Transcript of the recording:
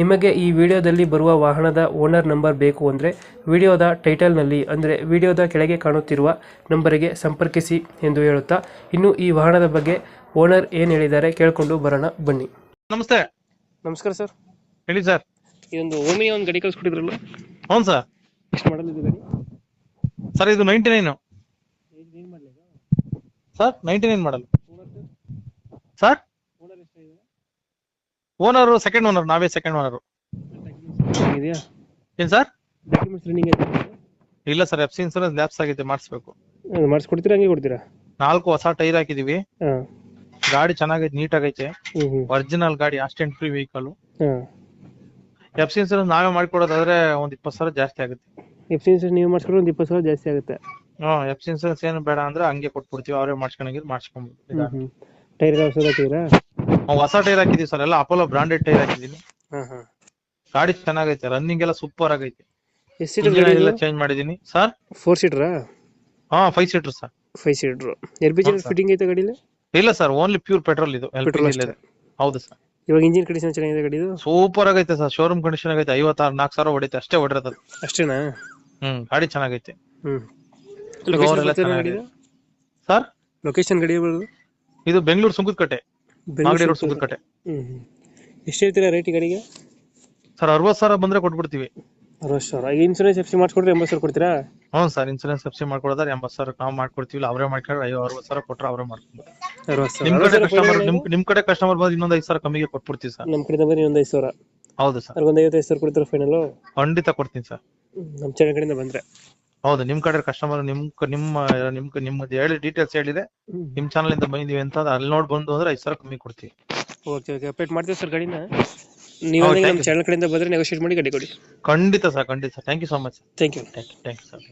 ನಿಮಗೆ ಈ ವಿಡಿಯೋದಲ್ಲಿ ಬರುವ ವಾಹನದ ಓನರ್ ನಂಬರ್ ಬೇಕು ಅಂದರೆ ವಿಡಿಯೋದ ಟೈಟಲ್ನಲ್ಲಿ ಅಂದರೆ ವಿಡಿಯೋದ ಕೆಳಗೆ ಕಾಣುತ್ತಿರುವ ನಂಬರಿಗೆ ಸಂಪರ್ಕಿಸಿ ಎಂದು ಹೇಳುತ್ತಾ ಇನ್ನು ಈ ವಾಹನದ ಬಗ್ಗೆ ಓನರ್ ಏನು ಹೇಳಿದ್ದಾರೆ ಕೇಳಿಕೊಂಡು ಬರೋಣ ಬನ್ನಿ. ನಮಸ್ತೆ. ನಮಸ್ಕಾರ ಸರ್. ಹೇಳಿ ಸರ್. ಇದೊಂದು ಓಮಿ ಒಂದು ಗಡಿ ಕಳಿಸ್ಕೊಟ್ಟಿದ್ರಲ್ಲ? ಹ್ಞೂ ಸರ್. ಎಷ್ಟು ಮಾಡಲ್ ಇದೆ ಗಾಡಿ? ಸರ್ ಇದು ninety nine. Sir ninety nine model sir? Owner second owner ನಾವೇ ಸೆಕೆಂಡ್ ಓನರ್ ಇದೆಯಾ ಏನ್ ಸರ್ ಡಾಕ್ಯುಮೆಂಟ್ಸ್ ರನ್ನಿಂಗ್ ಇಲ್ಲ sir F C insurance lapse ಆಗಿದೆ ಮಾಡಿಸ್ಬೇಕು ಮಾಡಿಸ್ಕೊಡ್ತೀರಾ ಹಂಗೆ ಕೊಡ್ತೀರಾ? ನಾಲ್ಕು ಹೊಸ ಟೈರ್ ಹಾಕಿದೀವಿ. ಹಾಂ. ಗಾಡಿ ಚೆನ್ನಾಗೈತೆ ನೀಟ್ ಆಗೈತೆ. ಹ್ಞೂ ಹ್ಞೂ ಒರಿಜಿನಲ್ ಗಾಡಿ ಆಕ್ಸಿಡೆಂಟ್ ಫ್ರೀ ವೆಹಿಕಲ್ ಹಾಂ. ಎಫ್ ಸಿ ಇನ್ಸೂರೆನ್ಸ್ ನಾವೇ ಮಾಡ್ಕೊಡೋದಾದ್ರೆ ಒಂದ್ ಇಪ್ಪತ್ತು ಸಾವಿರ ಜಾಸ್ತಿ ಆಗುತ್ತೆ. ಎಫ್ ಸಿ ಇನ್ಸೂರೆನ್ಸ್ ನೀವು ಮಾಡಿಸ್ಕೊಂಡ್ರೆ ಒಂದು ಇಪ್ಪತ್ತು ಸಾವಿರ ಜಾಸ್ತಿ ಆಗುತ್ತೆ. ಆ ಎಫ್ ಸಿ ಇನ್ಸೂರೆನ್ಸ್ ಏನು ಬೇಡ ಅಂದ್ರೆ ಹಂಗೆ ಕೊಟ್ಬಿಡ್ತೀವಿ ಅವರೇ ಮಾಡ್ಸ್ಕೊಂಡಿದ್ರೆ ಹ್ಞೂ ಹ್ಞೂ ಟೈರ್ ಹೊಸದು ಹೊಸ ಟೈರ್ ಹಾಕಿದೀವಿ ಸರ್ ಎಲ್ಲ ಅಪೋಲೋ ಬ್ರಾಂಡೆಡ್ ಟೈರ್ ಹಾಕಿದೀನಿ. ಗಾಡಿ ಚೆನ್ನಾಗೈತೆ ರನ್ನಿಂಗ್ ಎಲ್ಲ ಸೂಪರ್ ಆಗೈತೆ. ಎಲ್ಲ ಚೇಂಜ್ ಮಾಡಿದೀನಿ. ಸರ್ ಫೋರ್ ಸೀಟರ್ ಹಾ five seater sir five seater L P G fitting ಐತೆ ಗಾಡಿಲಿ? ಇಲ್ಲ ಸರ್ ಓನ್ಲಿ ಪ್ಯೂರ್ ಪೆಟ್ರೋಲ್ ಇದು. L P. ಹೌದು ಸರ್ ಇವಾಗ ಇಂಜಿನ್ ಕಂಡೀಷನ್ ಚೆನ್ನಾಗಿದೆ ಗಾಡಿದು? ಸೂಪರ್ ಆಗೈತೆ ಸರ್ ಶೋರೂಮ್ ಕಂಡೀಷನ್ ಆಗೈತೆ ಐವತ್ತಾರು ನಾಲ್ಕು ಸಾವಿರ ಹೊಡಿತೆ ಅಷ್ಟೇ ಹೊಡಿರೋದು ಅಷ್ಟೇನಾ? ಹ್ಮ್ ಗಾಡಿ ಚೆನ್ನಾಗೈತೆ. ಹ್ಮ್. ಸರ್ ಲೊಕೇಶನ್ ಗಾಡಿ ಇದು ಬೆಂಗಳೂರು ಸುಂಕದಕಟ್ಟೆ ಮಾಗಡಿ ರೋಡ್ ಎಷ್ಟು ಹೇಳ್ತೀರಾ ರೇಟ್ ಗಾಡಿಗೆ? ಸರ್ ಅರವತ್ತು ಸಾವಿರ ಬಂದ್ರೆ ಕೊಟ್ಬಿಡ್ತೀವಿ. ಅರವತ್ತು ಸಾವಿರ. ಈಗ ಇನ್ಸೂರೆನ್ಸ್ ಎಫ್ ಸಿ ಮಾಡಿಸ್ಕೊಡ್ರೆ ಎಂಬತ್ತು ಸಾವಿರ ಕೊಡ್ತೀರಾ? ಹ್ಞೂ ಸರ್ ಇನ್ಸೂರೆನ್ಸ್ ಎಫ್ಸಿ ಮಾಡ್ಕೊಡೋದಾರೆ ಎಂಬತ್ತು ಸಾವಿರ ನಾವು ಮಾಡ್ಕೊಡ್ತೀವಿ. ಅವರೇ ಮಾಡ್ಕೊಂಡ್ರೆ ಐವ ಅರವತ್ತು ಸಾವಿರ ಕೊಟ್ಟರೆ ಅವರೇ ಮಾಡ್ಕೊಂಡು ಅರವತ್ತು ನಿಮ್ ಸಾವಿರ ಕಡೆ ಕಸ್ಟಮರ್ ನಿಮ್ ನಿಮ್ ಕಡೆ ಕಸ್ಟಮರ್ ಬಂದು ಇನ್ನೊಂದು ಐದು ಸಾವಿರ ಕಮ್ಮಿಗೆ ಕೊಟ್ಬಿಡ್ತೀವಿ ಸರ್. ನಮ್ಮ ಕಡೆಯಿಂದ ಬಂದು ಒಂದು ಐದು ಸಾವಿರ. ಹೌದು ಸರ್. ಒಂದ್ ಒಂದು ಐವತ್ತೈದು ಸಾವಿರ ಕೊಡ್ತೀರಾ ಫೈನಲ್ ಖಂಡಿತ ಕೊಡ್ತೀನಿ ಸರ್. ನಮ್ಮ ಚೆನ್ನ ಕಡೆಯಿಂದ ಬಂದರೆ. ಹೌದು ನಿಮ್ ಕಡೆ ಕಸ್ಟಮರ್ ನಿಮ್ ಕ- ನಿಮ್ಮ ನಿಮ್ ಕ- ನಿಮ್ಮದು ಹೇಳಿ ಡೀಟೇಲ್ಸ್ ಹೇಳಿದೆ ನಿಮ್ ಚಾನಲ್ ಇಂದ ಬಂದಿದೀವಿ ಅಂತ ಅಲ್ಲಿ ನೋಡ್ ಬಂದು ಅಂದ್ರೆ ಐದು ಸಾವಿರ ಕಮ್ಮಿ ಕೊಡ್ತೀವಿ. Okay okay. ಅಪ್ಡೇಟ್ ಮಾಡ್ತೀವಿ ಸರ್ ಗಡಿನ. ನೀವು ಹೌದು, ನಮ್ಮ thank you. ಚಾನಲ್ ಕಡೆಯಿಂದ ಬಂದ್ರೆ ನೆಗೋಷಿಯೇಟ್ ಮಾಡಿ ಗಾಡಿ ಕೊಡಿ. ಖಂಡಿತ ಸರ್ ಖಂಡಿತ thank you so much thank you thank you thank you sir